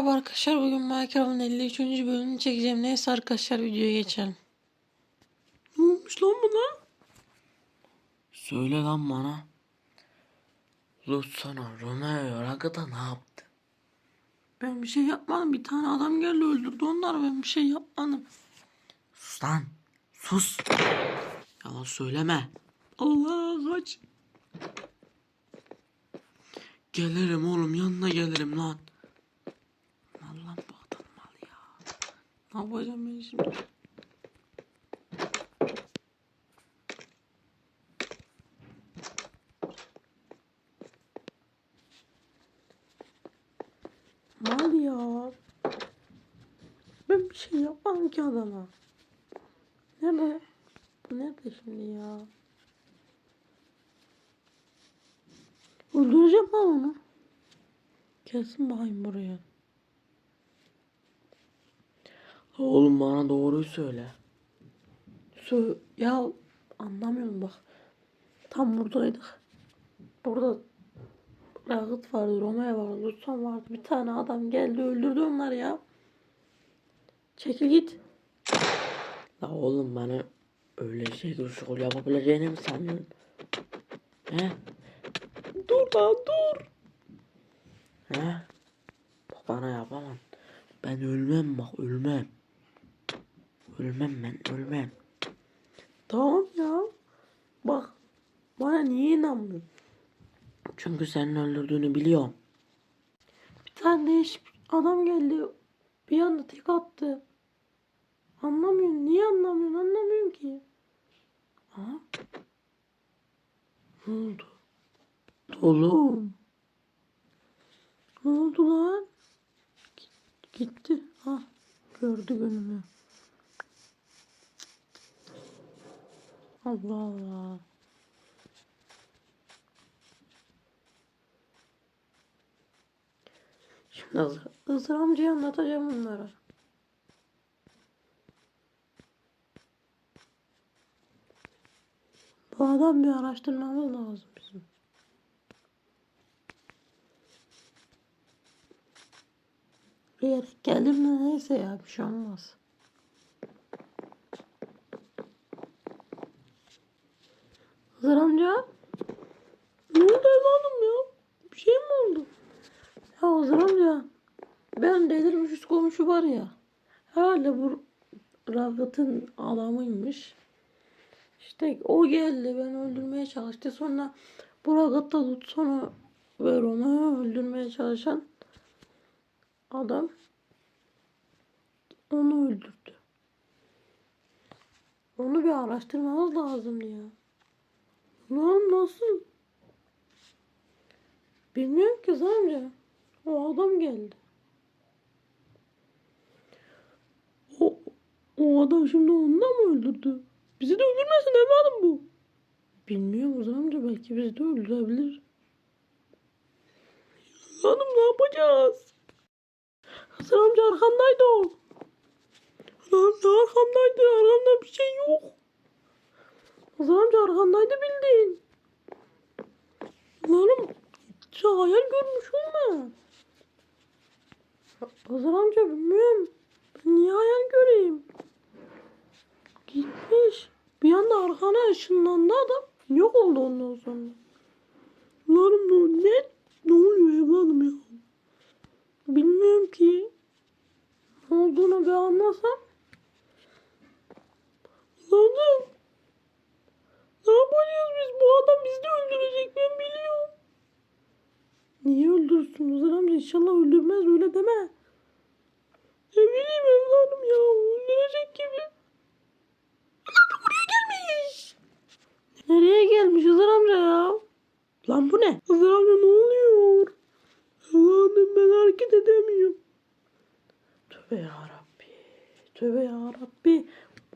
Merhaba arkadaşlar. Bugün Minecraft'ın 53. bölümünü çekeceğim. Neyse arkadaşlar videoya geçelim. Ne olmuş lan buna? Söyle lan bana. Lut sana Romeo Ragıda ne yaptı? Ben bir şey yapmadım. Bir tane adam geldi öldürdü onları. Ben bir şey yapmadım. Sus lan. Sus. Yalan söyleme. Allah kaç. Gelirim oğlum yanına gelirim lan. Allah bu adam mal ya. Ne yapacağım ben şimdi? Mal ya. Ben bir şey yapmadım ki adama. Nerede? Bu nerede şimdi ya? Öldüreceğim lan onu. Gelsin bakayım buraya. Oğlum bana doğruyu söyle. Sö ya anlamıyorum bak. Tam buradaydık. Burada Ragıt vardı, Romeo vardı, Lutsan vardı. Bir tane adam geldi öldürdü onları ya. Çekil git. La oğlum bana öyle şey şokol yapabileceğini mi sanıyorsun? He? Dur lan dur. He? Bak bana yapamam. Ben ölmem bak ölmem. Ölmem ben ölmem. Tamam ya. Bak bana niye inanmıyorsun? Çünkü senin öldürdüğünü biliyorum. Bir tane değişik adam geldi. Bir anda tek attı. Anlamıyorum. Niye anlamıyorsun? Anlamıyorum ki. Ha? Ne oldu? Oğlum. Ne oldu lan? Git- Gitti. Ha, gördü önümü. Allah Allah. Şimdi Hızır, Hızır anlatacağım bunlara. Bu adam bir araştırmamız lazım bizim. Bir gelir mi neyse ya bir şey olmaz. Hızır amca. Ne oldu evladım ya? Bir şey mi oldu? Ya Hızır amca. Ben delirmiş üst komşu var ya. Herhalde bu Ragıt'ın adamıymış. İşte o geldi beni öldürmeye çalıştı. Sonra bu Ragıt da tut sonra ve Romeo öldürmeye çalışan adam onu öldürdü. Onu bir araştırmamız lazım ya. Lan nasıl? Bilmiyorum ki amca. O adam geldi. O, o adam şimdi onu da mı öldürdü? Bizi de öldürmesin evladım bu. Bilmiyorum Ozan amca belki bizi de öldürebilir. Hanım ne yapacağız? Hasan amca arkandaydı o. Lan arkamdaydı? Arkamda bir şey yok. Hasan amca arkandaydı. Lan sen hayal görmüş olma. Hasan amca bilmiyorum. Ben niye hayal göreyim? Gitmiş. Bir anda arkana ışınlandı adam. Yok oldu ondan sonra. Lan ne, ne, oluyor evladım ya? Bilmiyorum ki. Ne olduğunu bir anlasam. Lan ne yapacağız biz? Bu adam bizi de öldürecek ben biliyorum. Öldürsün Ozan amca? İnşallah öldürmez öyle deme. Ne bileyim evladım ya öldürecek gibi. Lan buraya gelmiş. Nereye gelmiş Ozan amca ya? Lan bu ne? Ozan amca ne oluyor? Evladım ben hareket edemiyorum. Tövbe yarabbi. Tövbe yarabbi.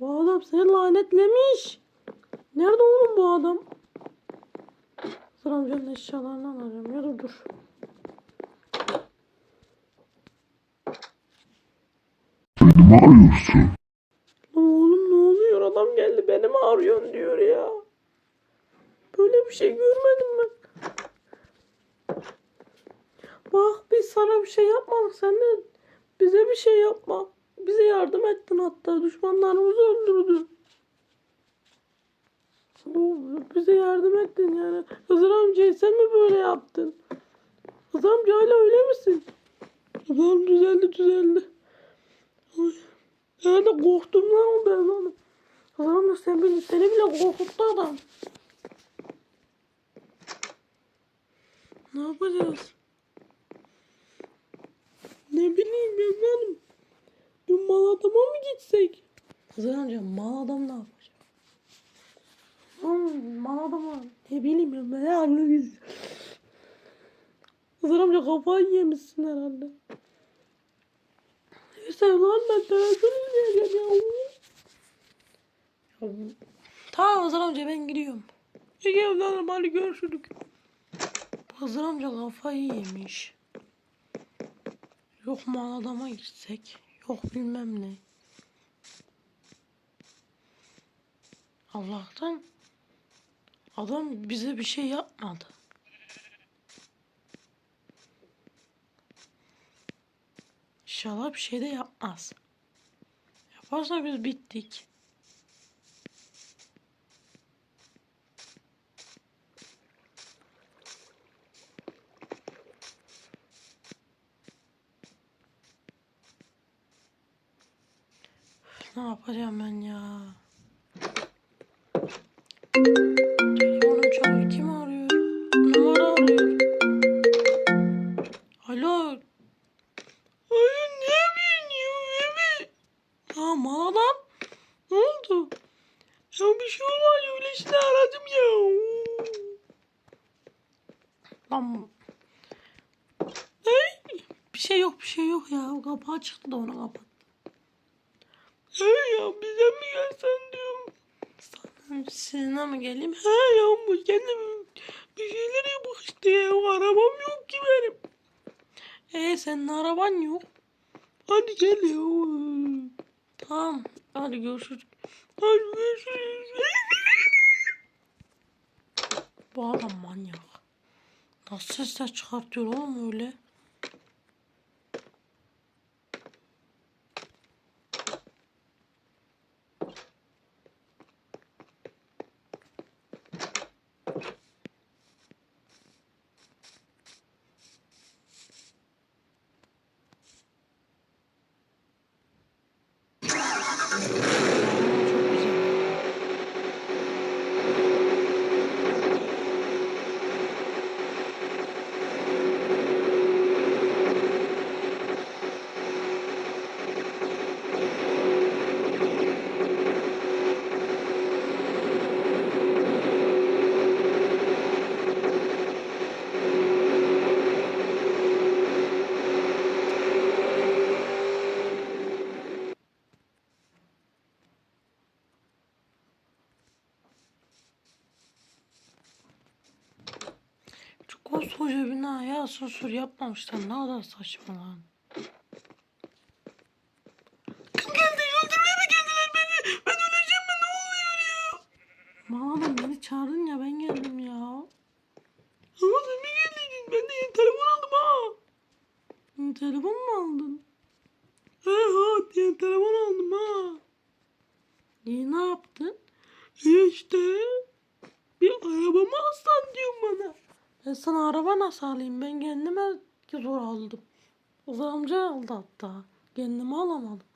Bu adam seni lanetlemiş. Nerede oğlum bu adam? Ozan amcanın eşyalarını alacağım. Ya da dur. Mi arıyorsun? Oğlum ne oluyor? Adam geldi beni mi arıyorsun diyor ya. Böyle bir şey görmedim ben. Bak biz sana bir şey yapmadık. Sen de Bize bir şey yapma. Bize yardım ettin hatta. Düşmanlarımızı öldürdün. Bize yardım ettin yani. Hızır amcayı sen mi böyle yaptın? Hızır amca hala öyle misin? Tamam düzeldi düzeldi. Herhalde korktum lan o ben. Hızır amca sen beni, seni bile korkuttu adam. Ne yapacağız? Ne bileyim evladım. Bir mal adama mı gitsek? Hızır amca mal adam ne yapacak? Hmm, mal adama ne bileyim ya ben anlayayım. Hızır amca kafayı yemişsin herhalde. Neyse lan ben izleyeceğim ya. ya. Tamam Hızır amca ben gidiyorum. İyi evladım hadi görüşürüz. Hızır amca kafayı yemiş. Yok mal adama gitsek. Yok bilmem ne. Allah'tan adam bize bir şey yapmadı. İnşallah bir şey de yapmaz. Yaparsa biz bittik. Ne yapacağım ben ya? Bir şey olmaz öylesine aradım ya. Lan. Hey, bir şey yok bir şey yok ya. Kapağı çıktı da onu kapat. He ya bize mi gelsen diyorum. Sana sizinle mi geleyim? He ya bu kendim bir şeyler yapmak işte ya. Arabam yok ki benim. E senin araban yok. Hadi gel ya. Tamam. Hadi görüşürüz. Bu adam manyak. Nasıl sesler çıkartıyor oğlum öyle? Çok güzel. Çok koskoca bina ya susur yapmamışlar ne kadar saçma lan. Kim geldi öldürmeye mi geldiler beni? Ben öleceğim mi ne oluyor ya? Mağaram beni çağırdın ya ben geldim ya. Ama sen mi geldin? Ben de yeni telefon aldım ha. Yeni telefon mu aldın? He ha yeni telefon aldım ha. İyi ne yaptın? E işte bir arabamı alsan diyorum bana. Ben sana araba nasıl alayım? Ben kendime zor aldım. Ozan amca aldı hatta. Kendime alamadım.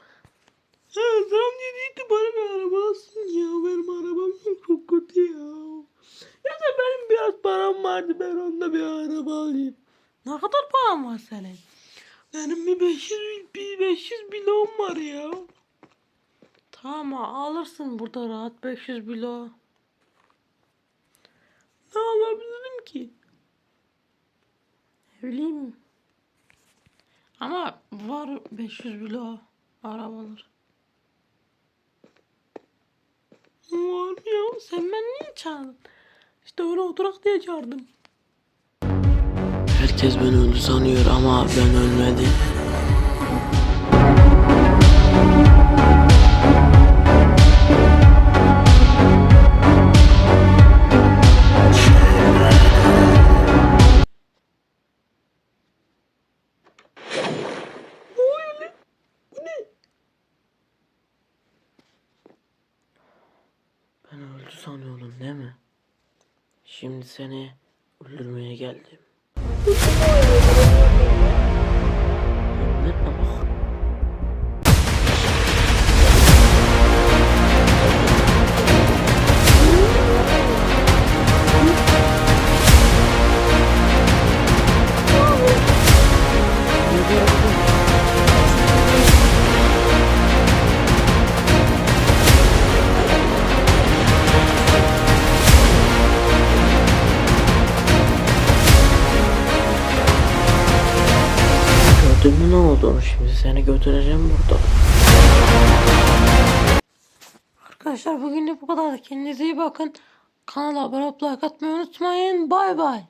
He Ozan amca değil de bana bir araba alsın ya. Benim arabam çok kötü ya. Ya da benim biraz param vardı. Ben onda bir araba alayım. Ne kadar param var senin? Benim bir 500, bir 500 milyon var ya. Tamam alırsın burada rahat 500 bilo. Ne alabilirim ki? Ne bileyim. Ama var 500 bilo arabalar. Var ya sen beni niye çağırdın? İşte öyle oturak diye çağırdım. Herkes beni öldü sanıyor ama ben ölmedim. Şimdi seni öldürmeye geldim. Anlatma bak. Olduğunu şimdi seni götüreceğim burada. Arkadaşlar bugün bu kadar. Kendinize iyi bakın. Kanala abone olup like atmayı unutmayın. Bay bay.